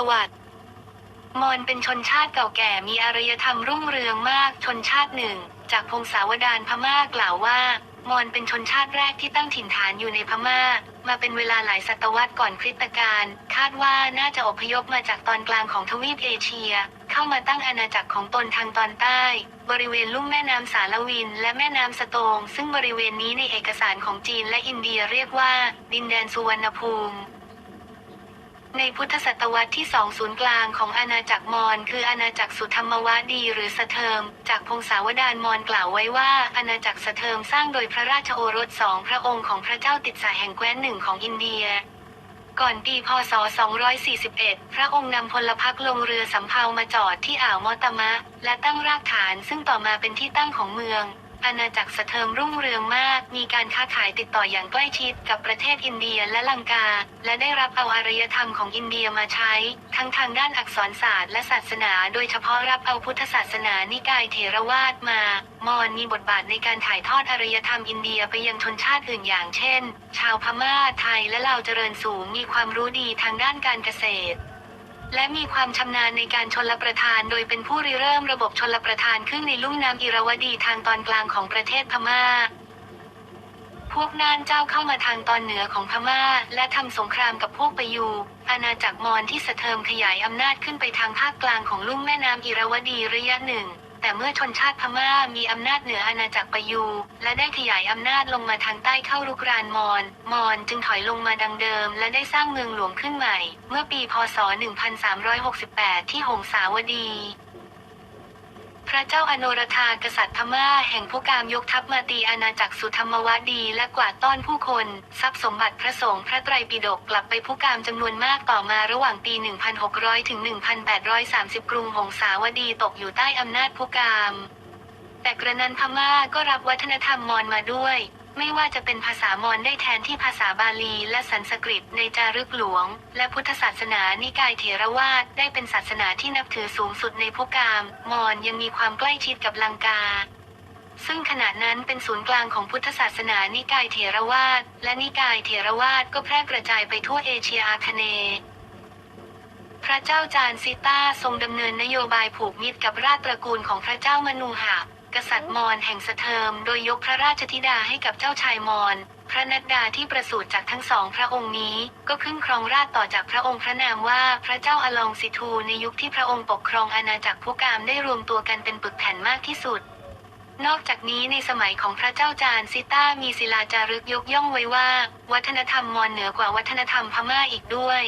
ประวัติ มอญเป็นชนชาติเก่าแก่มีอารยธรรมรุ่งเรืองมากชนชาติหนึ่ง จากพงศาวดารพม่ากล่าวว่ามอญเป็นชนชาติแรกที่ตั้งถิ่นฐานอยู่ในพม่า มาเป็นเวลาหลายศตวรรษก่อนคริสตกาลคาดว่าน่าจะอพยพมาจากตอนกลางของทวีปเอเชีย เข้ามาตั้งอาณาจักรของตนทางตอนใต้ บริเวณลุ่มแม่น้ำสารวิน และแม่น้ำสโตง ซึ่งบริเวณนี้ในเอกสารของจีนและอินเดียเรียกว่า ดินแดนสุวรรณภูมิ ในพุทธศตวรรษที่สองศูนย์กลางของอาณาจักรมอญคืออาณาจักรสุธรรมวดีหรือสะเทิม จากพงศาวดารมอญกล่าวไว้ว่าอาณาจักรสะเทิมสร้างโดยพระราชโอรสสองพระองค์ของพระเจ้าติดสาแห่งแคว้นหนึ่งของอินเดียก่อนปีพศ 241 พระองค์นำพลพรรคลงเรือสำเภามาจอดที่อ่าวมอตมะ และตั้งรากฐานซึ่งต่อมาเป็นที่ตั้งของเมือง อาณาจักรสะเทิมรุ่งเรืองมาก มีการค้าขายติดต่ออย่างใกล้ชิดกับประเทศอินเดียและลังกา และได้รับเอาอารยธรรมของอินเดียมาใช้ ทั้งทางด้านอักษรศาสตร์และศาสนา โดยเฉพาะรับเอาพุทธศาสนานิกายเถรวาทมา มอญมีบทบาทในการถ่ายทอดอารยธรรมอินเดียไปยังชนชาติอื่นอย่างเช่น ชาวพม่า ไทยและลาวเจริญสูงมีความรู้ดีทางด้านการเกษตร และมีความชำนาญในการชนลประทาน โดยเป็นผู้ริเริ่มระบบชนลประทานขึ้นในลุ่มน้ำอิระวดีทางตอนกลางของประเทศพม่า พวกน่านเจ้าเข้ามาทางตอนเหนือของพม่า และทำสงครามกับพวกปยูอาณาจักรมอญที่สะเทิมขยายอำนาจขึ้นไปทางภาคกลางของลุ่มแม่น้ำอิระวดีระยะหนึ่ง แต่เมื่อชนชาติพม่ามีอำนาจเหนืออาณาจักรปยู และได้ขยายอำนาจลงมาทางใต้เข้ารุกรานมอญ มอญจึงถอยลงมาดังเดิม และได้สร้างเมืองหลวงขึ้นใหม่ เมื่อปี พศ 1368 ที่หงสาวดี พระเจ้าอโนรธากษัตริย์พม่าแห่งผู้กามยกทัพมาตีอาณาจักรสุธรรมวดีและกวาดต้อนผู้คน ทรัพย์สมบัติพระสงฆ์พระไตรปิฎกกลับไปผู้กามจำนวนมากต่อมาระหว่างปี 1600 ถึง 1830 กรุงหงสาวดีตกอยู่ใต้อำนาจผู้กาม แต่กระนั้นพม่าก็รับวัฒนธรรมมอญมาด้วย ไม่ว่าจะเป็นภาษามอญได้แทนที่ภาษาบาลีและสันสกฤตในจารึกหลวง และพุทธศาสนานิกายเถรวาทได้เป็นศาสนาที่นับถือสูงสุดในพุกาม มอญยังมีความใกล้ชิดกับลังกา ซึ่งขณะนั้นเป็นศูนย์กลางของพุทธศาสนานิกายเถรวาทและนิกายเถรวาทก็แพร่กระจายไปทั่วเอเชียอาคเนย์พระเจ้าจานซิต้าทรงดำเนินนโยบายผูกมิตรกับราชตระกูลของพระเจ้ามนูหะ กษัตริย์มอญแห่งสะเทิมโดยยกพระราชธิดาให้กับเจ้าชายมอญพระนัดดาที่ประสูติจากทั้งสองพระองค์นี้ ก็ขึ้นครองราชต่อจากพระองค์พระนามว่าพระเจ้าอลองสิทูในยุคที่พระองค์ปกครองอาณาจักรพุกามได้รวมตัวกันเป็นปึกแผ่นมากที่สุด นอกจากนี้ในสมัยของพระเจ้าจานซิต้ามีศิลาจารึกยกย่องไว้ว่า วัฒนธรรมมอญเหนือกว่าวัฒนธรรมพม่าอีกด้วย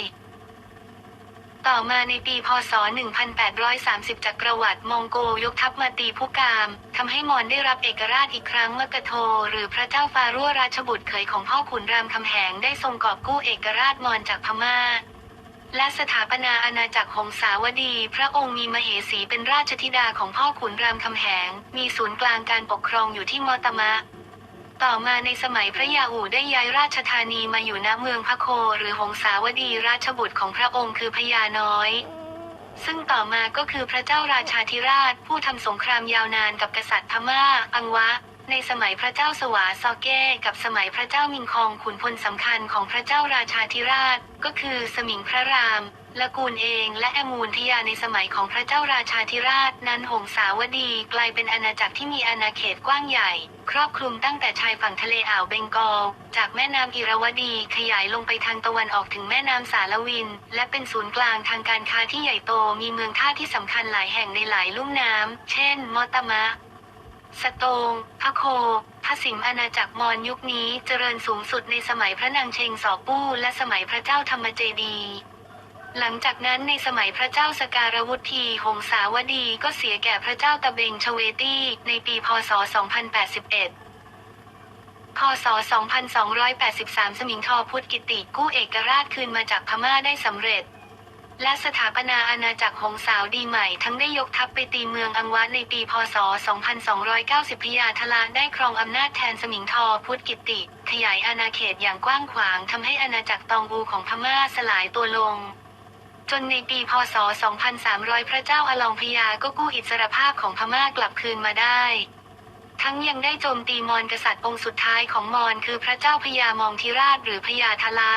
ต่อมาในปีพศ 1830 จักรวรรดิมองโกยกทัพมาตีผู้กามทำให้มอญได้รับเอกราชอีกครั้งเมกะโท หรือพระเจ้าฟารั่วราชบุตรเขยของพ่อขุนรามคำแหงได้ทรงกอบกู้เอกราชมอญจากพม่า และสถาปนาอาณาจักรหงสาวดี พระองค์มีมเหสีเป็นราชธิดาของพ่อขุนรามคำแหง มีศูนย์กลางการปกครองอยู่ที่มอตมะ ต่อมาในสมัยพระยาอู่ได้ย้ายราชธานีมาอยู่ณเมืองพระโคหรือหงสาวดีราชบุตรของพระองค์คือพญาน้อย ซึ่งต่อมาก็คือพระเจ้าราชาธิราช ผู้ทำสงครามยาวนานกับกษัตริย์พม่า อังวะ ในสมัยพระเจ้าสวาซอเก้กับสมัยพระเจ้ามิงคองขุนพลสำคัญของพระเจ้าราชาธิราช ก็คือสมิงพระราม ละกูลเองและแอมูลทิยาในสมัยของพระเจ้าราชาธิราชนั้นหงสาวดีกลายเป็นอาณาจักรที่มีอาณาเขตกว้างใหญ่ ครอบคลุมตั้งแต่ชายฝั่งทะเลอ่าวเบงกอล จากแม่น้ำอิระวดีขยายลงไปทางตะวันออกถึงแม่น้ำสารวิน และเป็นศูนย์กลางทางการค้าที่ใหญ่โตมีเมืองท่าที่สำคัญหลายแห่งในหลายลุ่มน้ำเช่น มอตมะสโตงพระโคพระสิมอาณาจักรมอญยุคนี้เจริญสูงสุดในสมัยพระนางเชงสอปู้และสมัยพระเจ้าธรรมเจดี หลังจากนั้นในสมัยพระเจ้าสการวุธีหงสาวดีก็เสียแก่พระเจ้าตะเบงชเวตี้ ในปีพศ 2081 พศ 2283 สมิงทอพุทธกิติกู้เอกราชคืนมาจากพม่าได้สำเร็จ และสถาปนาอาณาจักรหงสาวดีใหม่ทั้งได้ยกทัพไปตีเมืองอังวะในปีพศ 2290 พยาธลาได้ครองอำนาจแทนสมิงทอพุทธกิติ ขยายอาณาเขตอย่างกว้างขวางทำให้อาณาจักรตองอูของพม่าสลายตัวลง จนในปีพศ 2300 พระเจ้าอลองพยาก็กู้อิสรภาพของพม่ากลับคืนมาได้ ทั้งยังได้โจมตีมอญกษัตริย์องค์สุดท้ายของมอญคือพระเจ้าพญามองธิราชหรือพญาทลา